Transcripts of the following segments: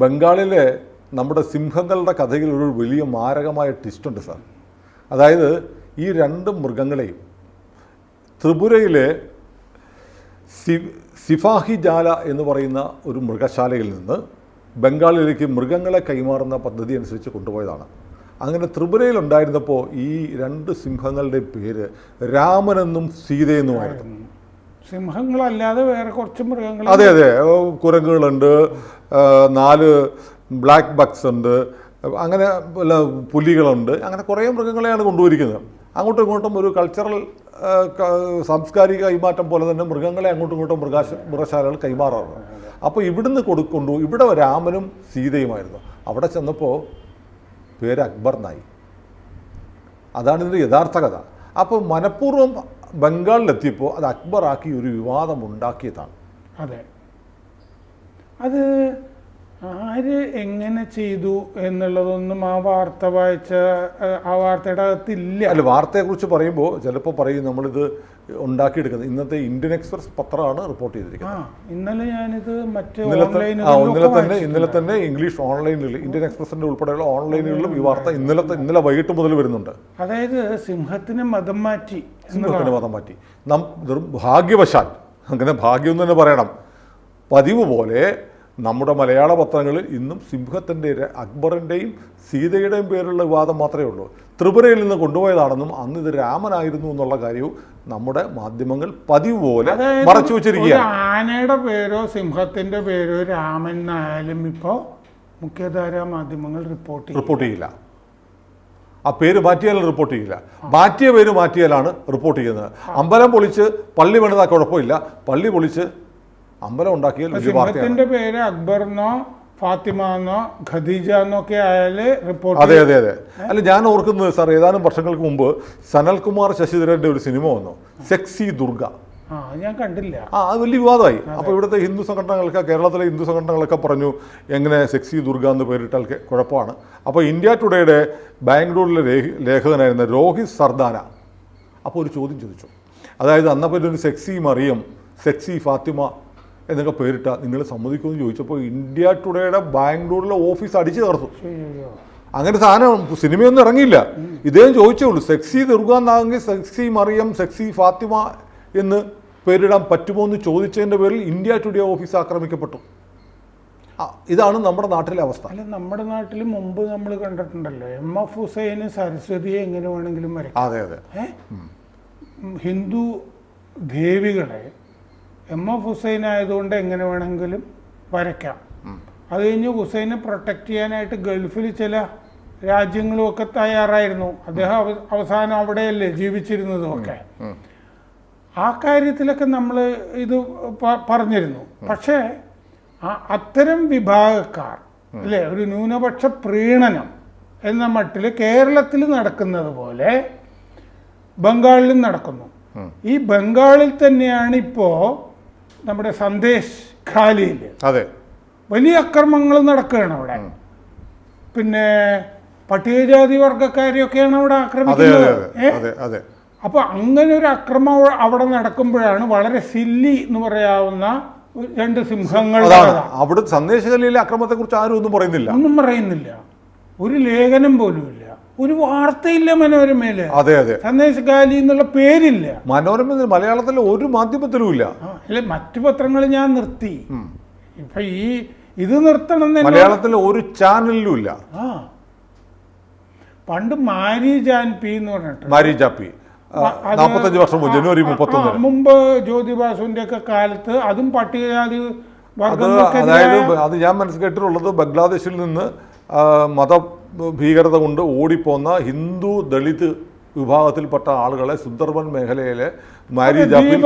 ബംഗാളിലെ നമ്മുടെ സിംഹങ്ങളുടെ കഥയിൽ ഒരു വലിയ മാരകമായ ട്വിസ്റ്റ് ഉണ്ട് സാർ അതായത് ഈ രണ്ട് മൃഗങ്ങളെയും ത്രിപുരയിലെ സി സിഫാഹി ജാല എന്ന് പറയുന്ന ഒരു മൃഗശാലയിൽ നിന്ന് ബംഗാളിലേക്ക് മൃഗങ്ങളെ കൈമാറുന്ന പദ്ധതി അനുസരിച്ച് കൊണ്ടുപോയതാണ്. അങ്ങനെ ത്രിപുരയിലുണ്ടായിരുന്നപ്പോൾ ഈ രണ്ട് സിംഹങ്ങളുടെ പേര് രാമനെന്നും സീതയെന്നുമായിരുന്നു. സിംഹങ്ങളല്ലാതെ വേറെ കുറച്ച് മൃഗങ്ങൾ അതെ അതെ. കുരങ്ങുകളുണ്ട്. നാല് ബ്ലാക്ക് ബക്സ് ഉണ്ട്. അങ്ങനെ പുലികളുണ്ട്. അങ്ങനെ കുറേ മൃഗങ്ങളെയാണ് കൊണ്ടുപോയിരിക്കുന്നത് അങ്ങോട്ടും ഇങ്ങോട്ടും ഒരു കൾച്ചറൽ സാംസ്കാരിക കൈമാറ്റം പോലെ തന്നെ മൃഗങ്ങളെ അങ്ങോട്ടും ഇങ്ങോട്ടും മൃഗാശ മൃഗശാലകൾ കൈമാറാറുണ്ട്. അപ്പോൾ ഇവിടുന്ന് കൊടുക്കൊണ്ടു ഇവിടെ രാമനും സീതയുമായിരുന്നു. അവിടെ ചെന്നപ്പോൾ പേര് അക്ബർ നായി. അതാണ് ഇതിന്റെ യഥാർത്ഥ കഥ. അപ്പോൾ മനഃപൂർവം ബംഗാളിലെത്തിയപ്പോൾ അത് അക്ബറാക്കി ഒരു വിവാദം ഉണ്ടാക്കിയതാണ്. അതെ. അത് ആര് എങ്ങനെ ചെയ്തു എന്നുള്ളതൊന്നും ആ വാർത്ത വായിച്ച ആ വാർത്തയുടെ അകത്തില്ല. അല്ല വാർത്തയെക്കുറിച്ച് പറയുമ്പോൾ ചിലപ്പോൾ പറയും നമ്മളിത് ഉണ്ടാക്കിയെടുക്കുന്നത്. ഇന്നത്തെ ഇന്ത്യൻ എക്സ്പ്രസ് പത്രമാണ് റിപ്പോർട്ട് ചെയ്തിരിക്കുന്നത്. ഇന്നലെ ഞാനിത് മറ്റേ ഇന്നലെ തന്നെ ഇന്നലെ തന്നെ ഇംഗ്ലീഷ് ഓൺലൈനിൽ ഇന്ത്യൻ എക്സ്പ്രസിന്റെ ഉൾപ്പെടെയുള്ള ഓൺലൈനുകളിലും ഈ വാർത്ത ഇന്നലെ ഇന്നലെ വൈകിട്ട് മുതൽ വരുന്നുണ്ട്. അതായത് സിംഹത്തിന് മതം മാറ്റി സിംഹത്തിന് മതം മാറ്റി. നാം ഭാഗ്യവശാൽ അങ്ങനെ ഭാഗ്യം തന്നെ പറയണം. പതിവ് പോലെ നമ്മുടെ മലയാള പത്രങ്ങളിൽ ഇന്നും സിംഹത്തിന്റെ അക്ബറിന്റെയും സീതയുടെയും പേരുള്ള വിവാദം മാത്രമേ ഉള്ളൂ. ത്രിപുരയിൽ നിന്ന് കൊണ്ടുപോയതാണെന്നും അന്ന് ഇത് രാമനായിരുന്നു എന്നുള്ള കാര്യവും നമ്മുടെ മാധ്യമങ്ങൾ പതിവ് പോലെ മറച്ചു വെച്ചിരിക്കുക വെച്ചിരിക്കുകയാണ് ആനയുടെ പേരോ സിംഹത്തിന്റെ പേരോ രാമൻ എന്നായാലും ഇപ്പോൾ മുഖ്യധാരാ മാധ്യമങ്ങൾ റിപ്പോർട്ട് റിപ്പോർട്ട് ചെയ്യില്ല. ആ പേര് മാറ്റിയാൽ റിപ്പോർട്ട് ചെയ്യില്ല. മാറ്റിയ പേര് മാറ്റിയാലാണ് റിപ്പോർട്ട് ചെയ്യുന്നത്. അമ്പലം പൊളിച്ച് പള്ളി പണിതാൽ കുഴപ്പമില്ല. പള്ളി പൊളിച്ച് അമ്പലം ഉണ്ടാക്കിയാൽ സിംഹത്തിന്റെ പേര് അക്ബർ എന്നോ ഫാത്തിമ എന്നോ ഖദീജ എന്നൊക്കെ ആയാൽ റിപ്പോർട്ട് അതെ അതെ അതെ. അല്ല ഞാൻ ഓർക്കുന്നത് സാർ ഏതാനും വർഷങ്ങൾക്ക് മുമ്പ് സനൽകുമാർ ശശിധരന്റെ ഒരു സിനിമ വന്നു. സെക്സി ദുർഗ. ഞാൻ കണ്ടില്ല. ആ അത് വലിയ വിവാദമായി. അപ്പോൾ ഇവിടുത്തെ ഹിന്ദു സംഘടനകളൊക്കെ കേരളത്തിലെ ഹിന്ദു സംഘടനകളൊക്കെ പറഞ്ഞു എങ്ങനെ സെക്സി ദുർഗ എന്ന് പേരിട്ടാൽ കുഴപ്പമാണ്. അപ്പോൾ ഇന്ത്യ ടുഡേയുടെ ബാംഗ്ലൂരിലെ ലേഖ- ലേഖകനായിരുന്ന രോഹിത് സർദാന അപ്പോൾ ഒരു ചോദ്യം ചോദിച്ചു. അതായത് അന്നപ്പോൾ ഒരു സെക്സി മറിയം സെക്സി ഫാത്തിമ എന്നൊക്കെ പേരിട്ട നിങ്ങൾ സമ്മതിക്കുമെന്ന് ചോദിച്ചപ്പോൾ ഇന്ത്യ ടുഡേയുടെ ബാംഗ്ലൂരിലെ ഓഫീസ് അടിച്ചു തകർത്തു. അങ്ങനെ സാധനം സിനിമയൊന്നും ഇറങ്ങിയില്ല. ഇദ്ദേഹം ചോദിച്ചേ ഉള്ളൂ സെക്സി ദുർഗ എന്നാണെങ്കിൽ സെക്സി മറിയം സെക്സി ഫാത്തിമ എന്ന് പേരിടാൻ പറ്റുമോ എന്ന് ചോദിച്ചതിന്റെ പേരിൽ ഇന്ത്യ ടുഡേ ഓഫീസ് ആക്രമിക്കപ്പെട്ടു. ഇതാണ് നമ്മുടെ നാട്ടിലെ അവസ്ഥ. അല്ല നമ്മുടെ നാട്ടിൽ മുമ്പ് നമ്മൾ കണ്ടിട്ടുണ്ടല്ലോ എം എഫ് ഹുസൈന് സരസ്വതിയെ എങ്ങനെ വേണമെങ്കിലും വരയ്ക്കാം. അതെ അതെ. ഹിന്ദു ദേവികളെ എം എഫ് ഹുസൈൻ ആയതുകൊണ്ട് എങ്ങനെ വേണമെങ്കിലും വരയ്ക്കാം. അത് കഴിഞ്ഞ് ഹുസൈനെ പ്രൊട്ടക്റ്റ് ചെയ്യാനായിട്ട് ഗൾഫിൽ ചില രാജ്യങ്ങളുമൊക്കെ തയ്യാറായിരുന്നു. അദ്ദേഹം അവസാനം അവിടെയല്ലേ ജീവിച്ചിരുന്നതും ഒക്കെ ആ കാര്യത്തിലൊക്കെ നമ്മൾ ഇത് പറഞ്ഞിരുന്നു. പക്ഷേ അത്തരം വിഭാഗക്കാർ അല്ലേ ഒരു ന്യൂനപക്ഷ പ്രീണനം എന്ന മട്ടിൽ കേരളത്തിൽ നടക്കുന്നത് പോലെ ബംഗാളിലും നടക്കുന്നു. ഈ ബംഗാളിൽ തന്നെയാണ് ഇപ്പോൾ നമ്മുടെ സന്ദേശ് ഖാലിയിൽ അതെ. വലിയ അക്രമങ്ങൾ നടക്കുകയാണ് അവിടെ. പിന്നെ പട്ടികജാതി വർഗക്കാരെയൊക്കെയാണ് അവിടെ ആക്രമിക്കുന്നത്. അപ്പോൾ അങ്ങനെ ഒരു അക്രമം അവിടെ നടക്കുമ്പോഴാണ് വളരെ സില്ലി എന്ന് പറയാവുന്ന രണ്ട് സിംഹങ്ങൾ അവിടെ അവിടെ അക്രമത്തെ അക്രമത്തെക്കുറിച്ച് ആരും ഒന്നും പറയുന്നില്ല. ഒന്നും പറയുന്നില്ല. ഒരു ലേഖനം പോലുമില്ല. ഒരു വാർത്തയില്ല മനോരമയിൽ. അതെ അതെ. സന്ദേശ് ഗാലി എന്നുള്ള പേരില്ല. മനോരമ മലയാളത്തിലെ ഒരു മാധ്യമത്തിലും ഇല്ല അല്ലെ മറ്റു പത്രങ്ങൾ ഞാൻ നിർത്തി. ഇപ്പൊ ഈ ഇത് നിർത്തണം മലയാളത്തിൽ ഒരു ചാനലിലും ഇല്ല ആ. പണ്ട് മാരി ജാൻ പി എന്ന് പറഞ്ഞിട്ട്. മാരി ജാപ്പി പി. നാൽപ്പത്തഞ്ച് വർഷം മുമ്പ് ജനുവരി ആ, മുപ്പത്തൊന്നിന്. മുമ്പ് ജ്യോതി ബാസുവിന്റെ ഒക്കെ കാലത്ത് അതും പട്ടികജാതി അതായത് അത് ഞാൻ മനസ്സിലായിട്ടുള്ളത് ബംഗ്ലാദേശിൽ നിന്ന് മത ഭീകരത കൊണ്ട് ഓടിപ്പോന്ന ഹിന്ദു ദളിത് വിഭാഗത്തിൽപ്പെട്ട ആളുകളെ സുന്ദർബൻ മേഖലയിലെ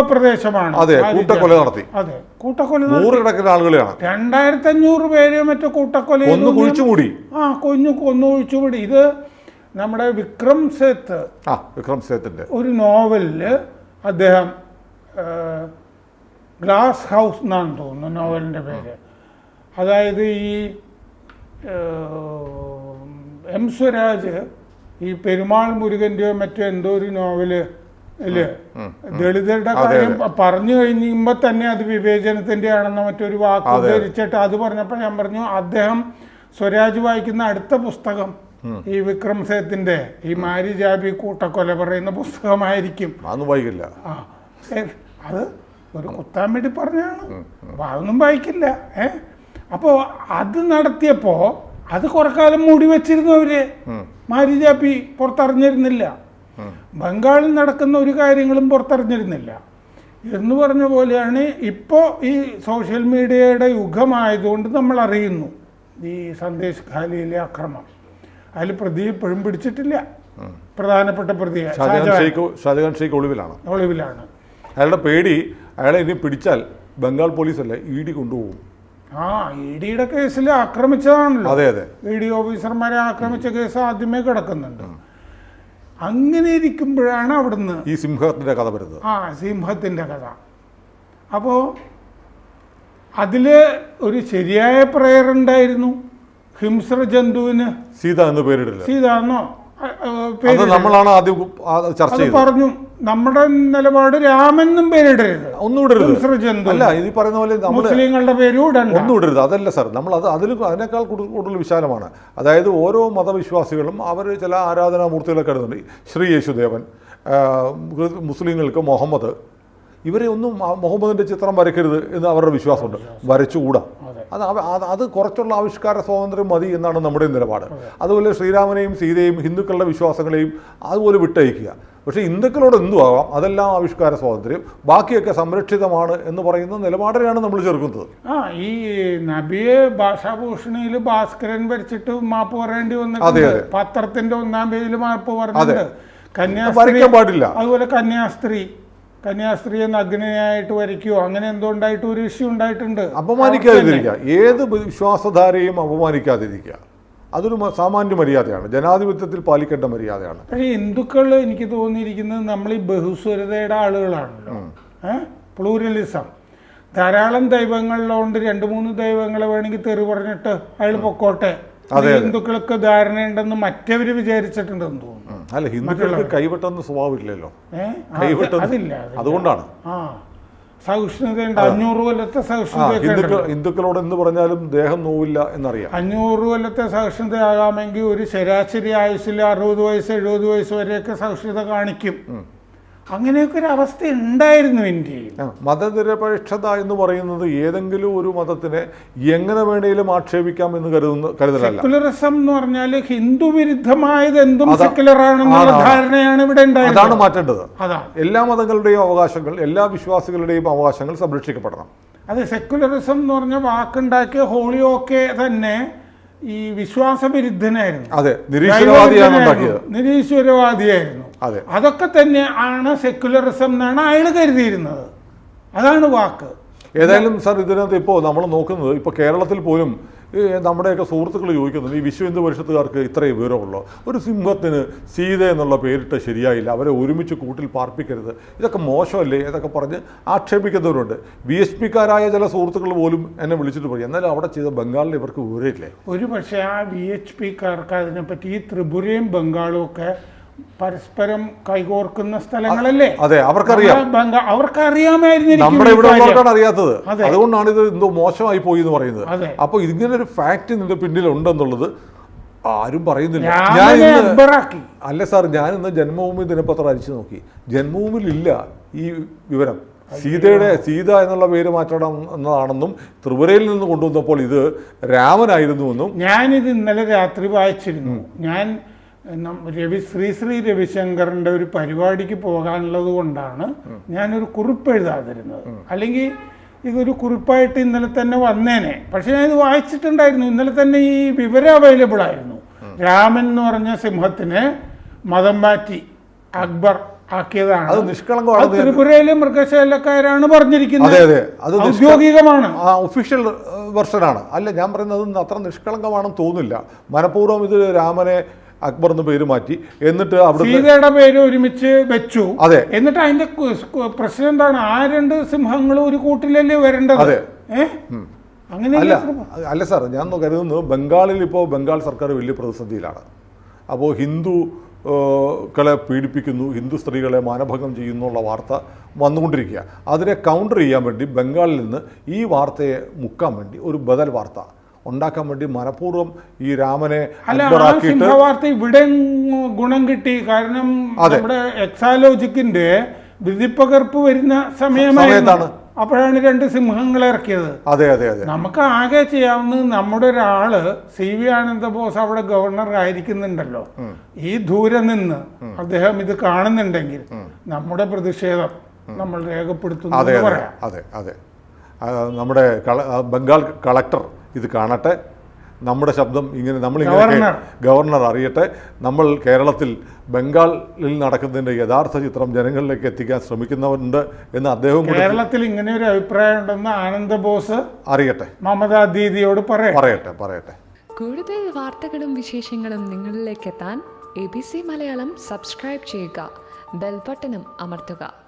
പ്രദേശമാണ് അതെ കൂട്ടക്കൊല നടത്തി. അതെ കൂട്ടക്കൊല. നൂറുകണക്കിന് ആളുകളെയാണ്. രണ്ടായിരത്തി അഞ്ഞൂറ് പേര് മറ്റു കൂട്ടക്കൊല ഒന്ന് കുഴിച്ചുമൂടി ആ കൊഞ്ഞു കൊന്നു ഒഴിച്ചുകൂടി ഇത് നമ്മുടെ വിക്രം സേത്ത്. ആ വിക്രം സേത്തിന്റെ. ഒരു നോവലിൽ അദ്ദേഹം ഗ്ലാസ് ഹൗസ് എന്നാണ് തോന്നുന്നു നോവലിന്റെ പേര്. അതായത് ഈ എം സ്വരാജ് ഈ പെരുമാൾ മുരുകന്റെയോ മറ്റോ എന്തോ ഒരു നോവൽ അല്ലേ ദളിതരുടെ കാര്യം പറഞ്ഞു കഴിയുമ്പോ തന്നെ അത് വിവേചനത്തിന്റെ ആണെന്ന മറ്റൊരു വാക്ക് ധരിച്ചിട്ട് അത്. പറഞ്ഞപ്പോ ഞാൻ പറഞ്ഞു അദ്ദേഹം സ്വരാജ് വായിക്കുന്ന അടുത്ത പുസ്തകം ഈ വിക്രം സേത്തിന്റെ ഈ മാരി ജാബി കൂട്ടക്കൊല പറയുന്ന പുസ്തകമായിരിക്കും. വായിക്കില്ല. ആ അത് ഒരു കുത്താൻ വേണ്ടി പറഞ്ഞാണ് അതൊന്നും വായിക്കില്ല ഏ? അപ്പോ അത് നടത്തിയപ്പോ അത് കുറെ കാലം മൂടി വെച്ചിരുന്നു അവർ. മാരിജാപ്പി പുറത്തറിഞ്ഞിരുന്നില്ല. ബംഗാളിൽ നടക്കുന്ന ഒരു കാര്യങ്ങളും പുറത്തറിഞ്ഞിരുന്നില്ല. എന്ന് പറഞ്ഞ പോലെയാണ് ഇപ്പോൾ ഈ സോഷ്യൽ മീഡിയയുടെ യുഗമായതുകൊണ്ട് നമ്മൾ അറിയുന്നു ഈ സന്ദേശ് ഖാലിയിലെ അക്രമം. അതിൽ പ്രതി ഇപ്പോഴും പിടിച്ചിട്ടില്ല. പ്രധാനപ്പെട്ട പ്രതിയെ. ഷാജഹാൻ ഷെയ്ഖ് ഒളിവിലാണ്. ഒളിവിലാണ്. അയാളുടെ പേടി അയാളെ ഇനി പിടിച്ചാൽ ബംഗാൾ പോലീസല്ല ഇ ഡി കൊണ്ടുപോകും. ആ ഇ ഡിയുടെ കേസിൽ ആക്രമിച്ചതാണല്ലോ. അതെ അതെ. ഇ ഡി ഓഫീസർമാരെ ആക്രമിച്ച കേസ് ആദ്യമേ കിടക്കുന്നുണ്ട്. അങ്ങനെ ഇരിക്കുമ്പോഴാണ് അവിടുന്ന് ഈ സിംഹത്തിന്റെ കഥ വരുന്നത്. ആ സിംഹത്തിന്റെ കഥ. അപ്പോൾ അതിൽ ഒരു ശരിയായ പ്രയർ ഉണ്ടായിരുന്നു. ഹിംസ്ര ജന്തുവിന് സീത എന്ന് പേരിടില്ല. സീത എന്നോ നമ്മളാണ് ആദ്യം ചർച്ച പറഞ്ഞു. നമ്മുടെ നിലപാട് രാമെന്നും പേരിടരുത്. ഒന്നും ഇടരുത് അല്ല ഇത് പറയുന്ന പോലെ മുസ്ലിങ്ങളുടെ പേരും ഇടണ്ട. ഒന്നും ഇടരുത് അതല്ല സാർ നമ്മൾ അത് അതിൽ അതിനേക്കാൾ കൂടു- കൂടുതൽ വിശാലമാണ്. അതായത് ഓരോ മതവിശ്വാസികളും അവർ ചില ആരാധനാമൂർത്തികളൊക്കെ ഇടുന്നുണ്ട് ശ്രീ യേശുദേവൻ മുസ്ലിങ്ങൾക്ക് മുഹമ്മദ്. ഇവരെ ഒന്നും മുഹമ്മദിന്റെ മുഹമ്മദിന്റെ ചിത്രം വരയ്ക്കരുത് എന്ന് അവരുടെ വിശ്വാസമുണ്ട്. വരച്ചുകൂടാ. അതെ. അത് അവ- അത് അത് കുറച്ചുള്ള ആവിഷ്കാര സ്വാതന്ത്ര്യം മതി എന്നാണ് നമ്മുടെ നിലപാട്. അതുപോലെ ശ്രീരാമനെയും സീതയെയും ഹിന്ദുക്കളുടെ വിശ്വാസങ്ങളെയും അതുപോലെ വിട്ടയക്കുക. പക്ഷേ ഹിന്ദുക്കളോട് എന്തു ആവാം അതെല്ലാം ആവിഷ്കാര സ്വാതന്ത്ര്യം. ബാക്കിയൊക്കെ സംരക്ഷിതമാണ് എന്ന് പറയുന്ന നിലപാടിനെയാണ് നമ്മൾ ചെറുക്കുന്നത് ആ ഈ നബിയെ ഭാഷാഭൂഷണിയിൽ ഭാസ്കരൻ വരച്ചിട്ട് മാപ്പ് പറയേണ്ടി വന്നിട്ടുണ്ട്. പത്രത്തിന്റെ ഒന്നാം പേജിൽ മാപ്പ് പറഞ്ഞിട്ടുണ്ട്. കന്യാസ്ത്രീ പാടില്ല. അതുപോലെ കന്യാസ്ത്രീ. കന്യാസ്ത്രീയെ നഗ്നയായിട്ട് വരയ്ക്കുവോ അങ്ങനെ എന്തോ ഉണ്ടായിട്ട് ഒരു ഇഷ്യൂ ഉണ്ടായിട്ടുണ്ട്. അപമാനിക്കാതിരിക്കുക. ഏത് വിശ്വാസധാരയും അപമാനിക്കാതിരിക്കുക. അതൊരു സാമാന്യ മര്യാദയാണ്. ജനാധിപത്യത്തിൽ പാലിക്കേണ്ട മര്യാദയാണ്. പക്ഷേ ഹിന്ദുക്കൾ എനിക്ക് തോന്നിയിരിക്കുന്നത് നമ്മൾ ഈ ബഹുസ്വരതയുടെ ആളുകളാണല്ലോ. പ്ലൂരലിസം. ധാരാളം ദൈവങ്ങളിലുണ്ട്. രണ്ട് മൂന്ന് ദൈവങ്ങളെ വേണമെങ്കിൽ തെറി പറഞ്ഞിട്ട് അയാൾ പൊക്കോട്ടെ. ഹിന്ദുക്കൾക്ക് ധാരണയുണ്ടെന്ന് മറ്റവര് വിചാരിച്ചിട്ടുണ്ടെന്ന് തോന്നുന്നു. അല്ല ഹിന്ദുക്കൾക്ക് കൈവെട്ടുന്ന സ്വഭാവമില്ലല്ലോ. കൈവെട്ടുന്ന. അതുകൊണ്ടാണ്. ആ. സഹിഷ്ണുതയുണ്ട് അഞ്ഞൂറ് കൊല്ലത്തെ സഹിഷ്ണുത. ഹിന്ദുക്കളോട് എന്ത് പറഞ്ഞാലും ദേഹം നോവില്ല എന്നറിയാം. അഞ്ഞൂറ് കൊല്ലത്തെ സഹിഷ്ണുതയാകാമെങ്കിൽ ഒരു ശരാശരി ആയുസ്സിൽ അറുപത് വയസ്സ് എഴുപത് വയസ്സ് വരെയൊക്കെ സഹിഷ്ണുത കാണിക്കും. അങ്ങനെയൊക്കെ ഒരു അവസ്ഥ ഉണ്ടായിരുന്നു ഇന്ത്യയിൽ മതനിരപേക്ഷത എന്ന് പറയുന്നത് ഏതെങ്കിലും ഒരു മതത്തിനെ എങ്ങനെ വേണേലും ആക്ഷേപിക്കാം എന്ന് കരുതുന്ന കരുതലല്ല. സെക്കുലറിസം എന്ന് പറഞ്ഞാൽ ഹിന്ദു വിരുദ്ധമായത് എന്തും സെക്യുലർ സെക്കുലർ ആണെന്നുള്ള ആണ്, ആണ്. ധാരണയാണ് ഇവിടെ അതാണ് മാറ്റേണ്ടത്. അതാണ്. എല്ലാ മതങ്ങളുടെയും അവകാശങ്ങൾ എല്ലാ വിശ്വാസികളുടെയും അവകാശങ്ങൾ സംരക്ഷിക്കപ്പെടണം. അത് സെക്യുലറിസം എന്ന് പറഞ്ഞ വാക്കുണ്ടാക്കിയ ഹോളിയോക്കെ തന്നെ ഈ വിശ്വാസ വിരുദ്ധനായിരുന്നു അതെ നിരീശ്വരവാദിയാണ് നിരീശ്വരവാദിയായിരുന്നു. അതെ. അതൊക്കെ തന്നെ ആണ് സെക്യുലറിസം എന്നാണ് അയാൾ കരുതിയിരുന്നത്. അതാണ് വാക്ക്. ഏതായാലും സാർ ഇതിനകത്ത് ഇപ്പോൾ നമ്മൾ നോക്കുന്നത് ഇപ്പോൾ കേരളത്തിൽ പോലും നമ്മുടെയൊക്കെ സുഹൃത്തുക്കൾ ചോദിക്കുന്നുണ്ട് ഈ വിശ്വ ഹിന്ദു പരിഷത്തുകാർക്ക് ഇത്രയും വിവരമുള്ളൂ? ഒരു സിംഹത്തിന് സീത എന്നുള്ള പേരിട്ട് ശരിയായില്ല. അവരെ ഒരുമിച്ച് കൂട്ടിൽ പാർപ്പിക്കരുത്. ഇതൊക്കെ മോശമല്ലേ? ഇതൊക്കെ പറഞ്ഞ് ആക്ഷേപിക്കുന്നവരുണ്ട്. ബി എസ് പിക്കാരായ ചില സുഹൃത്തുക്കൾ പോലും എന്നെ വിളിച്ചിട്ട് പറയും എന്നാലും അവിടെ ചെയ്ത ബംഗാളിൽ ഇവർക്ക് വിവരമില്ലേ? ഒരു പക്ഷേ ആ വി എച്ച് പിക്കാർക്ക് അതിനെപ്പറ്റി ഈ ത്രിപുരയും ബംഗാളും ഒക്കെ പരസ്പരം കൈകോർക്കുന്ന സ്ഥലങ്ങളല്ലേ? അതെ അവർക്കറിയാം. അവർക്കറിയാമായിരുന്നു നമ്മുടെ ഇവിടെ. ഉള്ളവർക്കാണ് അറിയാത്തത്. അതുകൊണ്ടാണ് ഇത് എന്തോ മോശമായി പോയി എന്ന് പറയുന്നത്. അപ്പൊ അപ്പോൾ ഇങ്ങനെ ഒരു ഫാക്ട് ഇതിന്റെ പിന്നിലുണ്ടെന്നുള്ളത് ആരും പറയുന്നില്ല. ഞാൻ അല്ല സാർ ഞാൻ ഇന്ന് ജന്മഭൂമി ദിനപത്രം അരിച്ചു നോക്കി. ജന്മഭൂമിയിൽ ഇല്ല ഈ വിവരം. സീതയുടെ സീത എന്നുള്ള പേര് മാറ്റണം എന്നതാണെന്നും ത്രിപുരയിൽ നിന്ന് കൊണ്ടുവന്നപ്പോൾ ഇത് രാമനായിരുന്നുവെന്നും ഞാനിത് ഇന്നലെ രാത്രി വായിച്ചിരുന്നു. ഞാൻ രവി ശ്രീ ശ്രീ രവിശങ്കറിന്റെ ഒരു പരിപാടിക്ക് പോകാനുള്ളത് കൊണ്ടാണ് ഞാനൊരു കുറിപ്പ് എഴുതാതിരുന്നത് അല്ലെങ്കിൽ ഇതൊരു കുറിപ്പായിട്ട് ഇന്നലെ തന്നെ വന്നേനെ. പക്ഷെ ഞാൻ ഇത് വായിച്ചിട്ടുണ്ടായിരുന്നു. ഇന്നലെ തന്നെ ഈ വിവരം അവൈലബിൾ ആയിരുന്നു. രാമൻ എന്ന് പറഞ്ഞ സിംഹത്തിനെ മതം മാറ്റി അക്ബർ ആക്കിയതാണ്. അത് നിഷ്കളങ്കമാണ് ത്രിപുരയിലെ മൃഗശാലക്കാരാണ് പറഞ്ഞിരിക്കുന്നത് ഔദ്യോഗികമാണ്. ഒഫീഷ്യൽ വെർഷനാണ് അല്ല ഞാൻ പറയുന്നത് അത് അത്ര നിഷ്കളങ്കമാണെന്ന് തോന്നുന്നില്ല. മനഃപൂർവം ഇത് രാമനെ അക്ബർ എന്ന് പേര് മാറ്റി. എന്നിട്ട് അവിടെ സീതയുടെ പേര് ഒരുമിച്ച് വെച്ചു. അതെ. എന്നിട്ട് അതിന്റെ എന്താണ് ആ രണ്ട് സിംഹങ്ങളും ഒരു കൂട്ടിലല്ലേ വരേണ്ടത്? അതെ. അങ്ങനെ അല്ല അല്ല സാർ ഞാൻ കരുതുന്നു ബംഗാളിൽ ഇപ്പോൾ ബംഗാൾ സർക്കാർ വലിയ പ്രതിസന്ധിയിലാണ്. അപ്പോൾ ഹിന്ദു കളെ പീഡിപ്പിക്കുന്നു ഹിന്ദു സ്ത്രീകളെ മാനഭംഗം ചെയ്യുന്നുള്ള വാർത്ത വന്നുകൊണ്ടിരിക്കുക അതിനെ കൗണ്ടർ ചെയ്യാൻ വേണ്ടി ബംഗാളിൽ നിന്ന് ഈ വാർത്തയെ മുക്കാൻ വേണ്ടി ഒരു ബദൽ വാർത്ത ഉണ്ടാക്കാൻ വേണ്ടി മനഃപൂർവം ഈ രാമനെ സിംഹവാർത്ത ഇവിടെ ഗുണം കിട്ടി. കാരണം നമ്മുടെ എക്സാലോജിക്കിന്റെ വിധിപ്പകർപ്പ് വരുന്ന സമയമായിരുന്നു. അപ്പോഴാണ് രണ്ട് സിംഹങ്ങളെ ഇറക്കിയത്. അതെ അതെ അതെ. നമുക്ക് ആകെ ചെയ്യാവുന്നത് നമ്മുടെ ഒരാൾ സി വി ആനന്ദബോസ് അവിടെ ഗവർണർ ആയിരിക്കുന്നുണ്ടല്ലോ. ഈ ദൂരെ നിന്ന് അദ്ദേഹം ഇത് കാണുന്നുണ്ടെങ്കിൽ നമ്മുടെ പ്രതിഷേധം നമ്മൾ രേഖപ്പെടുത്തുന്നു പറയാം. അതെ അതെ. നമ്മുടെ ബംഗാൾ കളക്ടർ ഇത് കാണട്ടെ. നമ്മുടെ ശബ്ദം ഇങ്ങനെ നമ്മളിങ്ങനെ ഗവർണർ. ഗവർണർ അറിയട്ടെ. നമ്മൾ കേരളത്തിൽ ബംഗാളിൽ നടക്കുന്നതിന്റെ യഥാർത്ഥ ചിത്രം ജനങ്ങളിലേക്ക് എത്തിക്കാൻ ശ്രമിക്കുന്നവരുണ്ട് എന്ന് അദ്ദേഹം കൂടി കേരളത്തിൽ ഇങ്ങനെ ഒരു അഭിപ്രായം ഉണ്ടെന്ന് ആനന്ദ ബോസ് അറിയട്ടെ. മമതാ ദീദിയോട് പറയാം പറയട്ടെ പറയട്ടെ. കൂടുതൽ വാർത്തകളും വിശേഷങ്ങളും നിങ്ങളിലേക്ക് എത്താൻ A B C Malayalam subscribe ചെയ്യുക. ബെൽബട്ടനും അമർത്തുക.